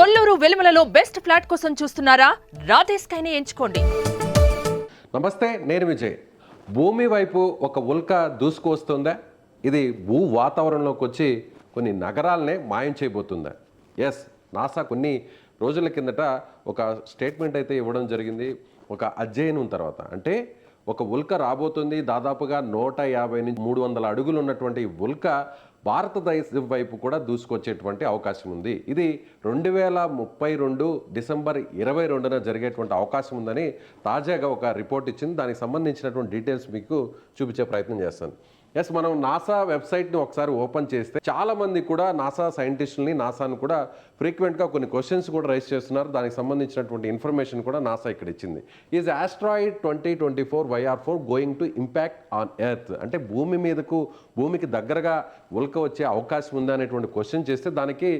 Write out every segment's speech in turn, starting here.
Kolluru వెలుమలలో best flat కోసం చూస్తున్నారా? రాధేస్కైనే ఎంచుకోండి. నమస్తే నేను విజయ్. భూమి వైపు ఒక ఉల్క దూసుకొస్తుందా ఇది భూ వాతావరణంలోకి వచ్చి కొన్ని నగరాలనే మాయం చేయబోతుందా? ఎస్ నాసా కొన్ని రోజుల కిందట ఒక స్టేట్మెంట్ అయితే ఇవ్వడం జరిగింది. ఒక అధ్యయనం తర్వాత. అంటే ఒక ఉల్క రాబోతుంది దాదాపుగా నూట యాభై నుంచి మూడు వందల అడుగులు ఉన్నటువంటి ఉల్క భారతదేశం వైపు కూడా దూసుకొచ్చేటువంటి అవకాశం ఉంది. ఇది రెండు వేల ముప్పై రెండు డిసెంబర్ ఇరవై రెండున జరిగేటువంటి అవకాశం ఉందని తాజాగా ఒక రిపోర్ట్ ఇచ్చింది. దానికి సంబంధించినటువంటి డీటెయిల్స్ మీకు చూపించే ప్రయత్నం చేస్తాను. ఎస్ మనం నాసా వెబ్సైట్ని ఒకసారి ఓపెన్ చేస్తే చాలా మంది కూడా నాసా సైంటిస్టులని నాసాను కూడా ఫ్రీక్వెంట్గా కొన్ని క్వశ్చన్స్ కూడా రైస్ చేస్తున్నారు. దానికి సంబంధించినటువంటి ఇన్ఫర్మేషన్ కూడా నాసా ఇక్కడ ఇచ్చింది. Is asteroid twenty twenty four YR four going to impact on earth అంటే భూమి మీదకు భూమికి దగ్గరగా ఉల్క వచ్చే అవకాశం ఉందా అనేటువంటి క్వశ్చన్ చేస్తే దానికి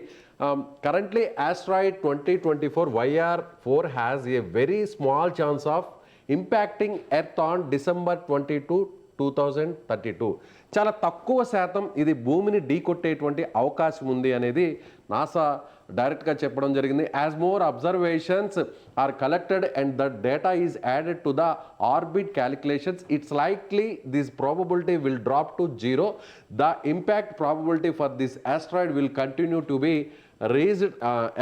currently asteroid twenty twenty four YR four has a very small chance of impacting earth on December twenty two two thousand thirty two. చాలా తక్కువ శాతం ఇది భూమిని ఢీకొట్టేటువంటి అవకాశం ఉంది అనేది నాసా డైరెక్ట్గా చెప్పడం జరిగింది. As more observations are collected and the data is added to the orbit calculations it's likely this probability will drop to zero the impact probability for this asteroid will continue to be raised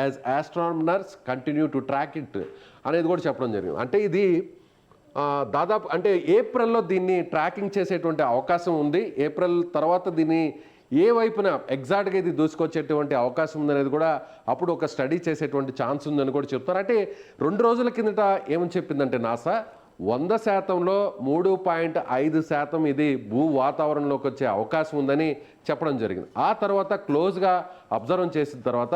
as astronomers continue to track it అనేది కూడా చెప్పడం జరిగింది. అంటే ఇది దాదాపు అంటే ఏప్రిల్లో దీన్ని ట్రాకింగ్ చేసేటువంటి అవకాశం ఉంది. ఏప్రిల్ తర్వాత దీన్ని ఏ వైపున ఎగ్జాక్ట్గా ఇది దూసుకొచ్చేటువంటి అవకాశం ఉందనేది కూడా అప్పుడు ఒక స్టడీ చేసేటువంటి ఛాన్స్ ఉందని కూడా చెప్తారు. అంటే రెండు రోజుల కిందట ఏమని చెప్పిందంటే నాసా వంద శాతంలో మూడు పాయింట్ ఐదు శాతం ఇది భూ వాతావరణంలోకి వచ్చే అవకాశం ఉందని చెప్పడం జరిగింది. ఆ తర్వాత క్లోజ్గా అబ్జర్వ్ చేసిన తర్వాత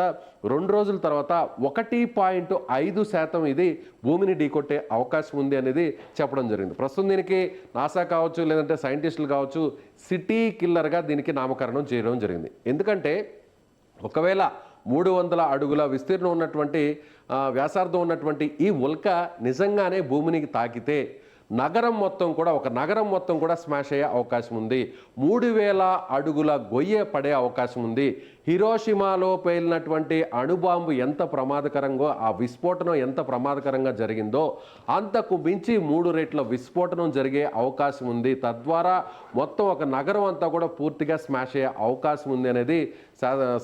రెండు రోజుల తర్వాత ఒకటి పాయింట్ ఐదు శాతం ఇది భూమిని ఢీకొట్టే అవకాశం ఉంది అనేది చెప్పడం జరిగింది. ప్రస్తుతం దీనికి నాసా కావచ్చు లేదంటే సైంటిస్టులు కావచ్చు సిటీ కిల్లర్గా దీనికి నామకరణం చేయడం జరిగింది. ఎందుకంటే ఒకవేళ మూడు వందల అడుగుల విస్తీర్ణం ఉన్నటువంటి వ్యాసార్థం ఉన్నటువంటి ఈ ఉల్క నిజంగానే భూమిని తాకితే నగరం మొత్తం కూడా ఒక నగరం మొత్తం కూడా స్మాష్ అయ్యే అవకాశం ఉంది. మూడు వేల అడుగుల గొయ్య పడే అవకాశం ఉంది. హిరోషిమాలో పేలినటువంటి అణుబాంబు ఎంత ప్రమాదకరంగా ఆ విస్ఫోటనం ఎంత ప్రమాదకరంగా జరిగిందో అంతకు మించి మూడు రెట్ల విస్ఫోటనం జరిగే అవకాశం ఉంది. తద్వారా మొత్తం ఒక నగరం అంతా కూడా పూర్తిగా స్మాష్ అయ్యే అవకాశం ఉంది అనేది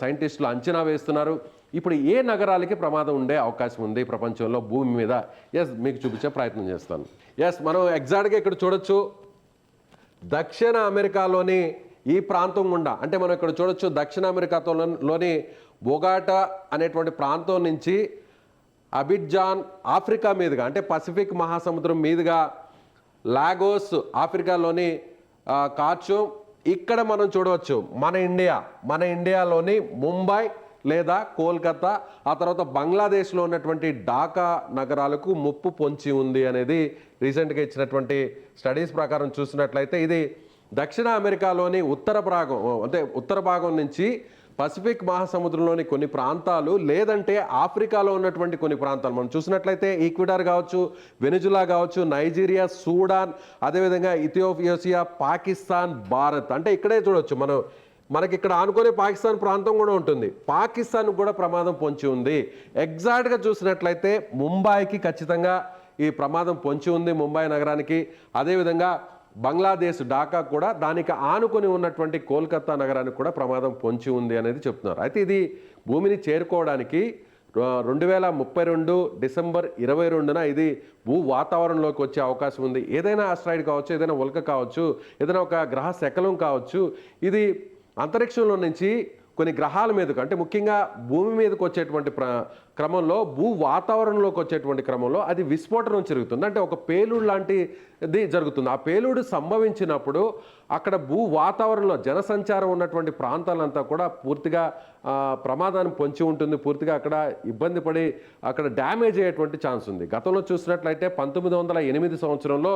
సైంటిస్టులు అంచనా వేస్తున్నారు. ఇప్పుడు ఏ నగరాలకి ప్రమాదం ఉండే అవకాశం ఉంది ప్రపంచంలో? భూమి మీద. ఎస్ మీకు చూపించే ప్రయత్నం చేస్తాను. ఎస్ మనం ఎగ్జాక్ట్గా ఇక్కడ చూడొచ్చు. దక్షిణ అమెరికాలోని ఈ ప్రాంతం గుండా అంటే మనం ఇక్కడ చూడొచ్చు దక్షిణ అమెరికాలోని బొగాటా అనేటువంటి ప్రాంతం నుంచి అబిడ్జాన్ ఆఫ్రికా మీదుగా అంటే పసిఫిక్ మహాసముద్రం మీదుగా లాగోస్ ఆఫ్రికాలోని ఆ, కార్చూమ్ ఇక్కడ మనం చూడవచ్చు మన ఇండియా మన ఇండియాలోని ముంబై లేదా కోల్కతా ఆ తర్వాత బంగ్లాదేశ్లో ఉన్నటువంటి ఢాకా నగరాలకు ముప్పు పొంచి ఉంది అనేది రీసెంట్గా ఇచ్చినటువంటి స్టడీస్ ప్రకారం చూసినట్లయితే ఇది దక్షిణ అమెరికాలోని ఉత్తర భాగం అంటే ఉత్తర భాగం నుంచి పసిఫిక్ మహాసముద్రంలోని కొన్ని ప్రాంతాలు లేదంటే ఆఫ్రికాలో ఉన్నటువంటి కొన్ని ప్రాంతాలు. మనం చూసినట్లయితే ఈక్విడార్ కావచ్చు వెనుజులా కావచ్చు నైజీరియా సూడాన్ అదేవిధంగా ఇథియోపియోసియా పాకిస్తాన్ భారత్. అంటే ఇక్కడే చూడొచ్చు మనం మనకి ఇక్కడ ఆనుకునే పాకిస్తాన్ ప్రాంతం కూడా ఉంటుంది. పాకిస్తాన్ కూడా ప్రమాదం పొంచి ఉంది. ఎగ్జాక్ట్గా చూసినట్లయితే ముంబైకి ఖచ్చితంగా ఈ ప్రమాదం పొంచి ఉంది ముంబై నగరానికి. అదేవిధంగా బంగ్లాదేశ్ ఢాకా కూడా దానికి ఆనుకొని ఉన్నటువంటి కోల్కతా నగరానికి కూడా ప్రమాదం పొంచి ఉంది అనేది చెప్తున్నారు. అయితే ఇది భూమిని చేరుకోవడానికి రెండు వేల ముప్పై రెండు డిసెంబర్ ఇరవై రెండున ఇది భూ వాతావరణంలోకి వచ్చే అవకాశం ఉంది. ఏదైనా ఆస్ట్రాయిడ్ కావచ్చు ఏదైనా ఉల్క కావచ్చు ఏదైనా ఒక గ్రహ శకలం కావచ్చు ఇది అంతరిక్షంలో నుంచి కొన్ని గ్రహాల మీదకు అంటే ముఖ్యంగా భూమి మీదకు వచ్చేటువంటి ప్ర క్రమంలో భూ వాతావరణంలోకి వచ్చేటువంటి క్రమంలో అది విస్ఫోటనం జరుగుతుంది అంటే ఒక పేలుడు లాంటిది జరుగుతుంది. ఆ పేలుడు సంభవించినప్పుడు అక్కడ భూ వాతావరణంలో జనసంచారం ఉన్నటువంటి ప్రాంతాలంతా కూడా పూర్తిగా ప్రమాదాన్ని పొంచి ఉంటుంది. పూర్తిగా అక్కడ ఇబ్బంది పడి అక్కడ డ్యామేజ్ అయ్యేటువంటి ఛాన్స్ ఉంది. గతంలో చూసినట్లయితే పంతొమ్మిది వందల ఎనిమిది సంవత్సరంలో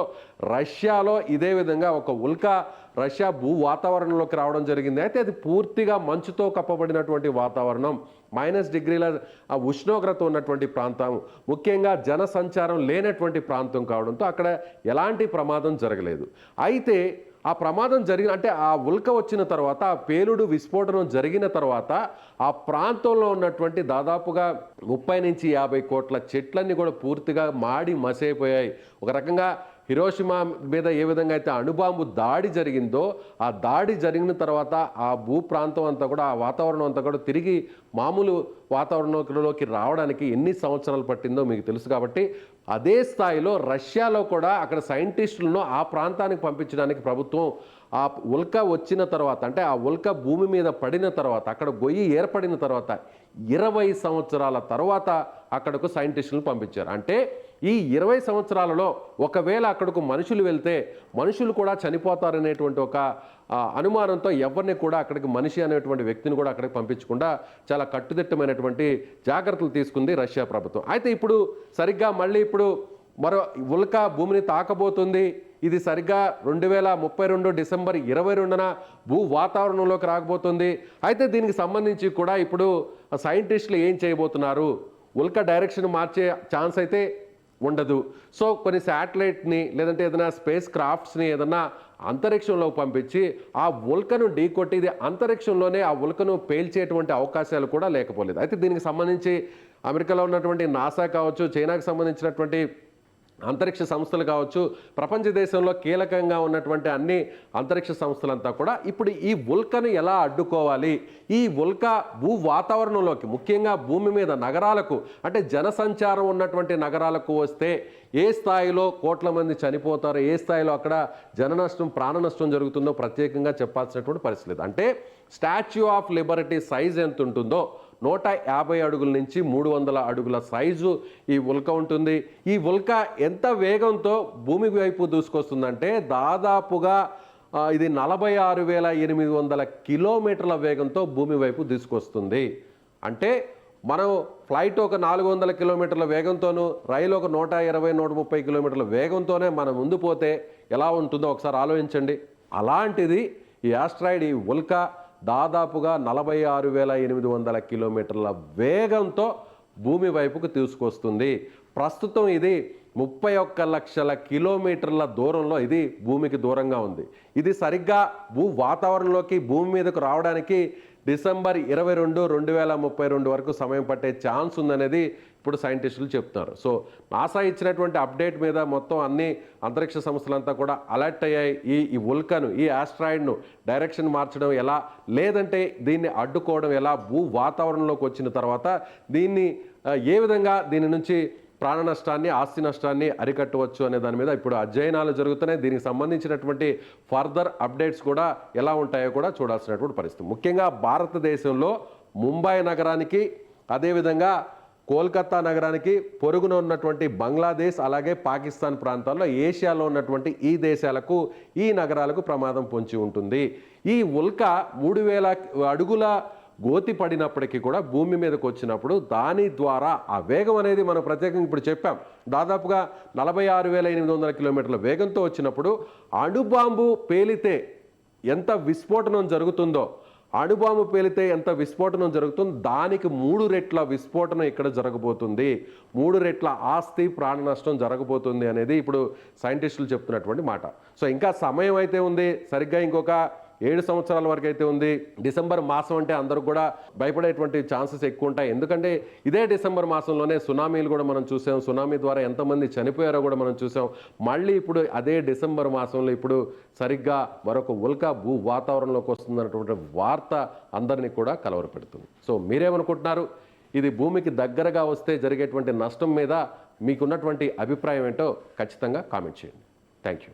రష్యాలో ఇదే విధంగా ఒక ఉల్క రష్యా భూ వాతావరణంలోకి రావడం జరిగింది. అయితే అది పూర్తిగా మంచుతో కప్పబడినటువంటి వాతావరణం. మైనస్ డిగ్రీల ఆ ఉష్ణోగ్రత ఉన్నటువంటి ప్రాంతం ముఖ్యంగా జన సంచారం లేనటువంటి ప్రాంతం కావడంతో అక్కడ ఎలాంటి ప్రమాదం జరగలేదు. అయితే ఆ ప్రమాదం జరిగిన అంటే ఆ ఉల్క వచ్చిన తర్వాత ఆ పేలుడు విస్ఫోటనం జరిగిన తర్వాత ఆ ప్రాంతంలో ఉన్నటువంటి దాదాపుగా ముప్పై నుంచి యాభై కోట్ల చెట్లన్నీ కూడా పూర్తిగా మాడి మసైపోయాయి. ఒక రకంగా హిరోషిమా మీద ఏ విధంగా అయితే అణుబాంబు దాడి జరిగిందో ఆ దాడి జరిగిన తర్వాత ఆ భూ ప్రాంతం అంతా కూడా ఆ వాతావరణం అంతా కూడా తిరిగి మామూలు వాతావరణంలోకి రావడానికి ఎన్ని సంవత్సరాలు పట్టిందో మీకు తెలుసు కాబట్టి అదే స్థాయిలో రష్యాలో కూడా అక్కడ సైంటిస్టులను ఆ ప్రాంతానికి పంపించడానికి ప్రభుత్వం ఆ ఉల్క వచ్చిన తర్వాత అంటే ఆ ఉల్క భూమి మీద పడిన తర్వాత అక్కడ గొయ్యి ఏర్పడిన తర్వాత ఇరవై సంవత్సరాల తర్వాత అక్కడకు సైంటిస్టులను పంపించారు. అంటే ఈ ఇరవై సంవత్సరాలలో ఒకవేళ అక్కడకు మనుషులు వెళ్తే మనుషులు కూడా చనిపోతారనేటువంటి ఒక అనుమానంతో ఎవరిని కూడా అక్కడికి మనిషి అనేటువంటి వ్యక్తిని కూడా అక్కడికి పంపించకుండా చాలా కట్టుదిట్టమైనటువంటి జాగ్రత్తలు తీసుకుంది రష్యా ప్రభుత్వం. అయితే ఇప్పుడు సరిగ్గా మళ్ళీ ఇప్పుడు మరో ఉల్క భూమిని తాకబోతుంది. ఇది సరిగ్గా రెండు వేల ముప్పై రెండు డిసెంబర్ ఇరవై రెండున భూ వాతావరణంలోకి రాకపోతుంది. అయితే దీనికి సంబంధించి కూడా ఇప్పుడు సైంటిస్టులు ఏం చేయబోతున్నారు? ఉల్క డైరెక్షన్ మార్చే ఛాన్స్ అయితే ఉండదు. సో కొన్ని శాటిలైట్ని లేదంటే ఏదైనా స్పేస్ క్రాఫ్ట్స్ని ఏదైనా అంతరిక్షంలో పంపించి ఆ ఉల్కను ఢీకొట్టి ఇది అంతరిక్షంలోనే ఆ ఉల్కను పేల్చేటువంటి అవకాశాలు కూడా లేకపోలేదు. అయితే దీనికి సంబంధించి అమెరికాలో ఉన్నటువంటి నాసా కావచ్చు చైనాకు సంబంధించినటువంటి అంతరిక్ష సంస్థలు కావచ్చు ప్రపంచ దేశంలో కీలకంగా ఉన్నటువంటి అన్ని అంతరిక్ష సంస్థలంతా కూడా ఇప్పుడు ఈ ఉల్కను ఎలా అడ్డుకోవాలి? ఈ ఉల్క భూ వాతావరణంలోకి ముఖ్యంగా భూమి మీద నగరాలకు అంటే జనసంచారం ఉన్నటువంటి నగరాలకు వస్తే ఏ స్థాయిలో కోట్ల మంది చనిపోతారో? ఏ స్థాయిలో అక్కడ జన నష్టం ప్రాణ నష్టం జరుగుతుందో ప్రత్యేకంగా చెప్పాల్సినటువంటి పరిస్థితి లేదు. అంటే స్టాచ్యూ ఆఫ్ లిబర్టీ సైజ్ ఎంత ఉంటుందో నూట యాభై అడుగుల నుంచి మూడు వందల అడుగుల సైజు ఈ ఉల్క ఉంటుంది. ఈ ఉల్క ఎంత వేగంతో భూమి వైపు దూసుకొస్తుందంటే దాదాపుగా ఇది నలభై ఆరు వేల ఎనిమిది వందల కిలోమీటర్ల వేగంతో భూమి వైపు తీసుకొస్తుంది అంటే మనం ఫ్లైట్ ఒక నాలుగు వందల కిలోమీటర్ల వేగంతోనూ రైలు ఒక నూట ఇరవై నూట ముప్పై కిలోమీటర్ల వేగంతోనే మనం ముందు పోతే ఎలా ఉంటుందో ఒకసారి ఆలోచించండి. అలాంటిది ఈ ఆస్ట్రాయిడ్ ఈ ఉల్క దాదాపుగా నలభై ఆరు వేల ఎనిమిది వందల కిలోమీటర్ల వేగంతో భూమి వైపుకు తీసుకొస్తుంది. ప్రస్తుతం ఇది ముప్పై ఒక్క లక్షల కిలోమీటర్ల దూరంలో ఇది భూమికి దూరంగా ఉంది. ఇది సరిగ్గా భూ వాతావరణంలోకి భూమి మీదకు రావడానికి డిసెంబర్ ఇరవై రెండు రెండు వేల ముప్పై రెండు వరకు సమయం పట్టే ఛాన్స్ ఉందనేది ఇప్పుడు సైంటిస్టులు చెప్తున్నారు సో నాసా ఇచ్చినటువంటి అప్డేట్ మీద మొత్తం అన్ని అంతరిక్ష సంస్థలంతా కూడా అలర్ట్ అయ్యాయి. ఈ ఈ ఉల్కను ఈ ఆస్ట్రాయిడ్ను డైరెక్షన్ మార్చడం ఎలా? లేదంటే దీన్ని అడ్డుకోవడం ఎలా? భూ వాతావరణంలోకి వచ్చిన తర్వాత దీన్ని ఏ విధంగా దీని నుంచి ప్రాణ నష్టాన్ని ఆస్తి నష్టాన్ని అరికట్టవచ్చు అనే దాని మీద ఇప్పుడు అధ్యయనాలు జరుగుతున్నాయి. దీనికి సంబంధించినటువంటి ఫర్దర్ అప్డేట్స్ కూడా ఎలా ఉంటాయో కూడా చూడాల్సినటువంటి పరిస్థితి. ముఖ్యంగా భారతదేశంలో ముంబై నగరానికి అదేవిధంగా కోల్కతా నగరానికి పొరుగున ఉన్నటువంటి బంగ్లాదేశ్ అలాగే పాకిస్తాన్ ప్రాంతాల్లో ఏషియాలో ఉన్నటువంటి ఈ దేశాలకు ఈ నగరాలకు ప్రమాదం పొంచి ఉంటుంది. ఈ ఉల్క మూడు వేల అడుగుల గోతి పడినప్పటికీ కూడా భూమి మీదకి వచ్చినప్పుడు దాని ద్వారా ఆ వేగం అనేది మనం ప్రత్యేకంగా ఇప్పుడు చెప్పాం. దాదాపుగా నలభై ఆరు వేల ఎనిమిది వందల కిలోమీటర్ల వేగంతో వచ్చినప్పుడు అణుబాంబు పేలితే ఎంత విస్ఫోటనం జరుగుతుందో అణుబాంబు పేలితే ఎంత విస్ఫోటనం జరుగుతుందో దానికి మూడు రెట్ల విస్ఫోటనం ఇక్కడ జరగబోతుంది. మూడు రెట్ల ఆస్తి ప్రాణ నష్టం జరగబోతుంది అనేది ఇప్పుడు సైంటిస్టులు చెప్తున్నటువంటి మాట. సో ఇంకా సమయం అయితే ఉంది. సరిగ్గా ఇంకొక ఏడు సంవత్సరాల వరకు అయితే ఉంది. డిసెంబర్ మాసం అంటే అందరూ కూడా భయపడేటువంటి ఛాన్సెస్ ఎక్కువ ఉంటాయి. ఎందుకంటే ఇదే డిసెంబర్ మాసంలోనే సునామీలు కూడా మనం చూసాం. సునామీ ద్వారా ఎంతమంది చనిపోయారో కూడా మనం చూసాం. మళ్ళీ ఇప్పుడు అదే డిసెంబర్ మాసంలో ఇప్పుడు సరిగ్గా మరొక ఉల్క భూ వాతావరణంలోకి వస్తుందన్నటువంటి వార్త అందరినీ కూడా కలవరపెడుతుంది. సో మీరేమనుకుంటున్నారు? ఇది భూమికి దగ్గరగా వస్తే జరిగేటువంటి నష్టం మీద మీకున్నటువంటి అభిప్రాయం ఏంటో ఖచ్చితంగా కామెంట్ చేయండి. Thank you